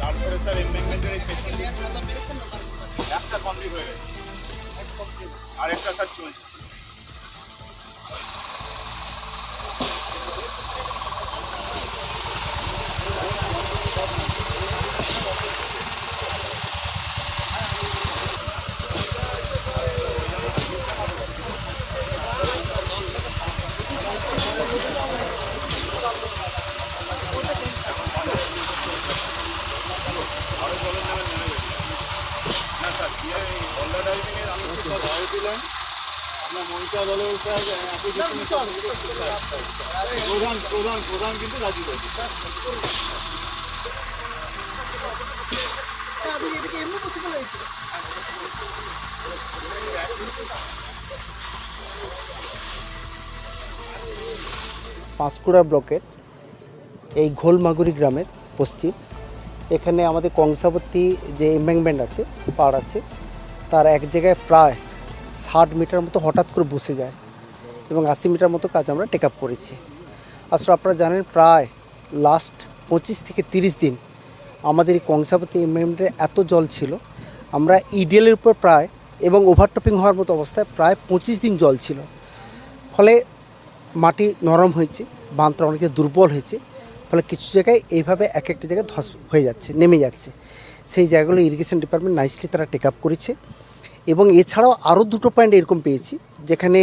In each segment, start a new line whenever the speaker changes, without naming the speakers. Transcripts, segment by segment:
তারপরে স্যার এমবেঙ্গেন্টের এই একটা কমপ্লিট হয়ে গেছে। আরেকটা স্যার চলছে। প্রধান প্রধান প্রধান কিন্তু রাজি রয়েছে
আপনি এটাকে এমনি পসিবল হয়েছিল
পাঁশকুড়া ব্লকের এই ঘোলমাগুরি গ্রামের পশ্চিম এখানে আমাদের কংসাবতী যে এম্বাংমেন্ট আছে পাড় আছে তার এক জায়গায় প্রায় ষাট মিটার মতো হঠাৎ করে বসে যায় এবং আশি মিটার মতো কাজ আমরা টেক আপ করেছি। আসলে আপনারা জানেন প্রায় লাস্ট পঁচিশ থেকে তিরিশ দিন আমাদের এই কংসাবতী এম্বাংমেন্টে এত জল ছিল। আমরা ইডিএলের উপর প্রায় এবং ওভারটপিং হওয়ার মতো অবস্থায় প্রায় পঁচিশ দিন জল ছিল। ফলে মাটি নরম হয়েছে বাঁধটা অনেকে দুর্বল হয়েছে, ফলে কিছু জায়গায় এইভাবে এক একটা জায়গায় ধস হয়ে যাচ্ছে, নেমে যাচ্ছে। সেই জায়গাগুলো ইরিগেশন ডিপার্টমেন্ট নাইসলি তারা টেক আপ করেছে। এবং এছাড়াও আরও দুটো পয়েন্ট এরকম পেয়েছি যেখানে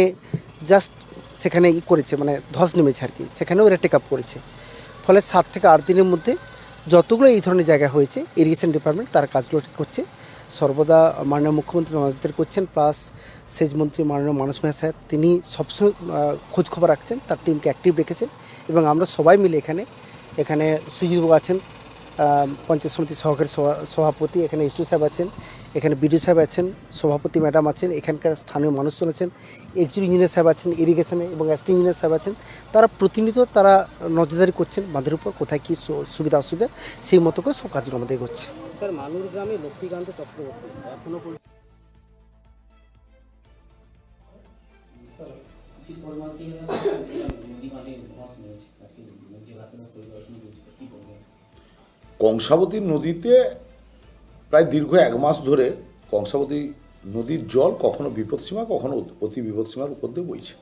জাস্ট সেখানে ই করেছে মানে ধস নেমেছে আর কি সেখানেও এরা টেক আপ করেছে। ফলে সাত থেকে আট দিনের মধ্যে যতগুলো এই ধরনের জায়গা হয়েছে ইরিগেশন ডিপার্টমেন্ট তার কাজগুলো করছে। সর্বদা মাননীয় মুখ্যমন্ত্রী নজরদের করছেন প্লাস সেচ মন্ত্রী মাননীয় মানস মেহা সাহেব তিনি সবসময় আহ, খোঁজ খবর রাখছেন তার টিমকে অ্যাক্টিভ রেখেছেন এবং আমরা সবাই মিলে এখানে এখানে সুজিতবাবু আছেন পঞ্চায়েত সমিতির সহকারী সভা- সভাপতি এখানে ইস্টু সাহেব আছেন এখানে বিডিও সাহেব আছেন সভাপতি ম্যাডাম আছেন এখানকার স্থানীয় মানুষজন আছেন এক্সিকিউটিভ ইঞ্জিনিয়ার সাহেব আছেন ইরিগেশনে এবং অ্যাসিস্ট্যান্ট ইঞ্জিনিয়ার সাহেব আছেন। তারা প্রতিনিয়ত তারা নজরদারি করছেন বাঁধের উপর কোথায় কী সুবিধা অসুবিধা সেই মতো করে সব কাজগুলো আমাদের করছে
স্যার মালুর গ্রামে লক্ষ্মীকান্ত চক্রবর্তী এখনও পরিমাণ
কংসাবতী নদীতে প্রায় দীর্ঘ এক মাস ধরে কংসাবতী নদীর জল কখনো বিপদসীমা, কখনো অতি- বিপদসীমার উপর দিয়ে বইছে।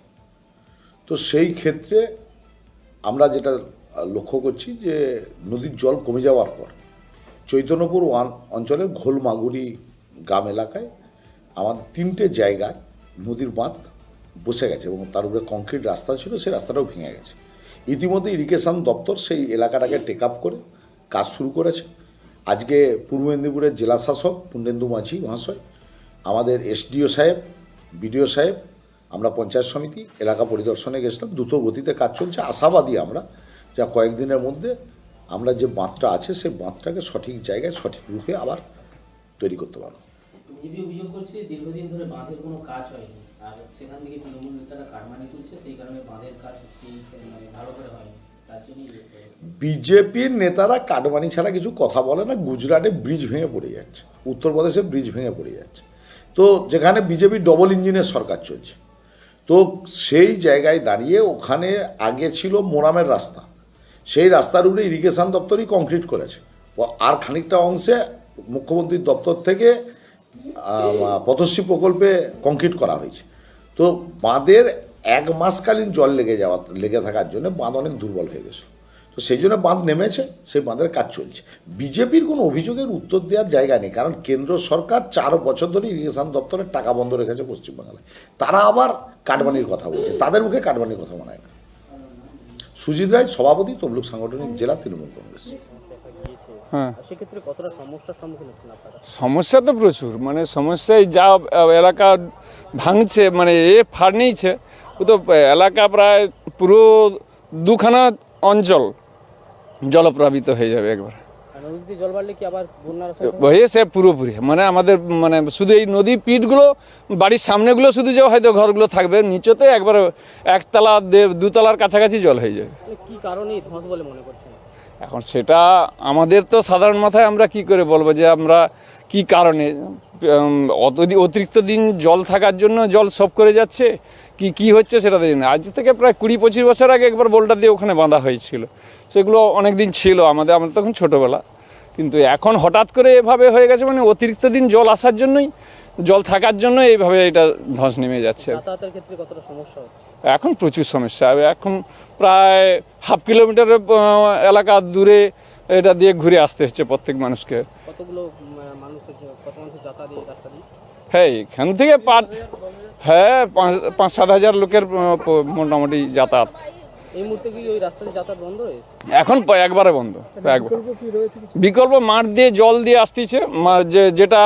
তো সেই ক্ষেত্রে আমরা যেটা লক্ষ্য করছি যে নদীর জল কমে যাওয়ার পর চৈতন্যপুর ওয়ান অঞ্চলের ঘোলমাগুড়ি গ্রাম এলাকায় আমাদের তিনটে জায়গায় নদীর বাঁধ বসে গেছে এবং তার উপরে কংক্রিট রাস্তা ছিল, সেই রাস্তাটাও ভেঙে গেছে। ইতিমধ্যে ইরিগেশন দপ্তর সেই এলাকাটাকে টেক আপ করে কাজ শুরু করেছে। আজকে পূর্ব মেদিনীপুরের জেলা শাসক পুণ্ডেন্দু মাঝি মহাশয়, আমাদের এসডিও সাহেব, বিডিও সাহেব, আমরা পঞ্চায়েত সমিতি, এলাকা পরিদর্শনে গেছিলাম, দ্রুত গতিতে কাজ চলছে। আশাবাদী আমরা যা কয়েকদিনের মধ্যে আমরা যে বাঁধটা আছে, সেই বাঁধটাকে সঠিক জায়গায়, সঠিক রূপে আবার তৈরি করতে পারব।
দীর্ঘদিন ধরে বাঁধের কোনো কাজ হয়নি, আর সেখান থেকে তৃণমূল নেতারা কারমানি তুলছে, সেই কারণে বাঁধের কাজ মানে ভালো করে হয়নি?
বিজেপির নেতারা কাটমানি ছাড়া কিছু কথা বলে না, গুজরাটে ব্রিজ ভেঙে পড়ে যাচ্ছে, উত্তরপ্রদেশে ব্রিজ ভেঙে পড়ে যাচ্ছে। তো যেখানে বিজেপি ডবল ইঞ্জিনের সরকার চলছে, তো সেই জায়গায় দাঁড়িয়ে ওখানে আগে ছিল মোরামের রাস্তা। সেই রাস্তার উপরে ইরিগেশন দপ্তরই কংক্রিট করেছে। আর খানিকটা অংশে মুখ্যমন্ত্রীর দপ্তর থেকে পথশ্রী প্রকল্পে কংক্রিট করা হয়েছে। তো বাঁধের এক মাসকালীন জল লেগে যাওয়া লেগে থাকার জন্য বাঁধ অনেক দুর্বল হয়ে গেছে তো সেই জন্য বাঁধ নেমেছে সেই বাঁধের কাজ চলছে। বিজেপির কোনো অভিযোগের উত্তর দেওয়ার জায়গা নেই কারণ কেন্দ্র সরকার চার বছর ধরে ইরিগেশন দপ্তরের টাকা বন্ধ রেখেছে পশ্চিমবাংলায়। তারা আবার কাটবানির কথা বলছে তাদের মুখে কাটবানির কথা মানায় না। সুজিত রায় সভাপতি তমলুক সাংগঠনিক জেলা তৃণমূল কংগ্রেস।
হ্যাঁ।
সেক্ষেত্রে কতটা সমস্যার সম্মুখীন হচ্ছেন আপনারা?
সমস্যা তো প্রচুর মানে সমস্যায় যা এলাকা ভাঙছে মানে এ ফাড় নিয়েছে তো এলাকা প্রায় পুরো দুখানা অঞ্চল জলপ্লাবিত হয়ে যাবে একবার। হয়ে? সে পুরোপুরি। মানে আমাদের মানে শুধু এই নদী পিঠগুলো বাড়ির সামনেগুলো শুধু যে হয়তো ঘরগুলো থাকবে নিচেতে একবার একতলা দুতলার কাছাকাছি জল হয়ে যাবে।
কি কারণে ধস বলে মনে করছেন?
এখন সেটা আমাদের তো সাধারণ মাথায় আমরা কি করে বলব যে আমরা কি কারণে? অতদি- অতিরিক্ত দিন জল থাকার জন্য জল সব করে যাচ্ছে কি কি হচ্ছে সেটা জানি না। আজ থেকে প্রায় কুড়ি পঁচিশ বছর আগে একবার বোল্ডার দিয়ে ওখানে বাঁধা হয়েছিল। সেগুলো অনেক দিন ছিল আমাদের আমাদের তখন ছোটোবেলা। কিন্তু এখন হঠাৎ করে এভাবে হয়ে গেছে মানে অতিরিক্ত দিন জল আসার জন্যই জল থাকার জন্য এইভাবে এটা ধস নেমে যাচ্ছে। এখন প্রচুর সমস্যা। এখন প্রায় হাফ কিলোমিটার এলাকা দূরে এটা দিয়ে ঘুরে আসতে হচ্ছে প্রত্যেক মানুষকে।
কতগুলো উম, কত মানুষের যাতায়াত রাস্তা দিয়ে?
হ্যাঁ এখান থেকে পার হ্যাঁ পাঁচ পাঁচ সাত হাজার লোকের মোটামুটি যাতায়াত।
এই মুহূর্তে কি ওই রাস্তা দিয়ে যাতায়াত বন্ধ হয়েছে?
এখন একবারে বন্ধ একবার। বিকল্প মাঠ দিয়ে জল দিয়ে আসতেছে মা- যে যেটা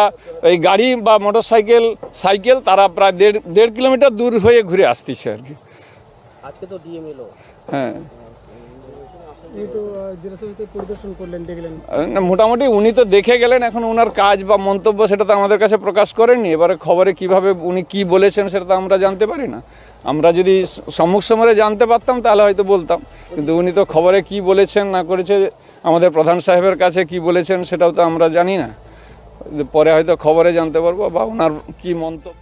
এই গাড়ি বা মোটর সাইকেল সাইকেল তারা প্রায় দেড় দেড় কিলোমিটার দূর হয়ে ঘুরে আসতেছে আর কি।
আজকে তো ডিএম এলো।
হ্যাঁ
এই তো জেলা সমিতি পরিদর্শন করলেন দেখলেন
না, মোটামুটি উনি তো দেখে গেলেন, এখন ওনার কাজ বা মন্তব্য সেটা তো আমাদের কাছে প্রকাশ করেননি। এবারে খবরে কীভাবে উনি কি বলেছেন সেটা তো আমরা জানতে পারি না। আমরা যদি সম্মুখ সমরে জানতে পারতাম, তাহলে হয়তো বলতাম। কিন্তু উনি তো খবরে কি বলেছেন, না করেছে, আমাদের প্রধান সাহেবের কাছে কি বলেছেন, সেটাও তো আমরা জানি না। পরে হয়তো খবরে জানতে পারব বা ওনার কি মন্তব্য।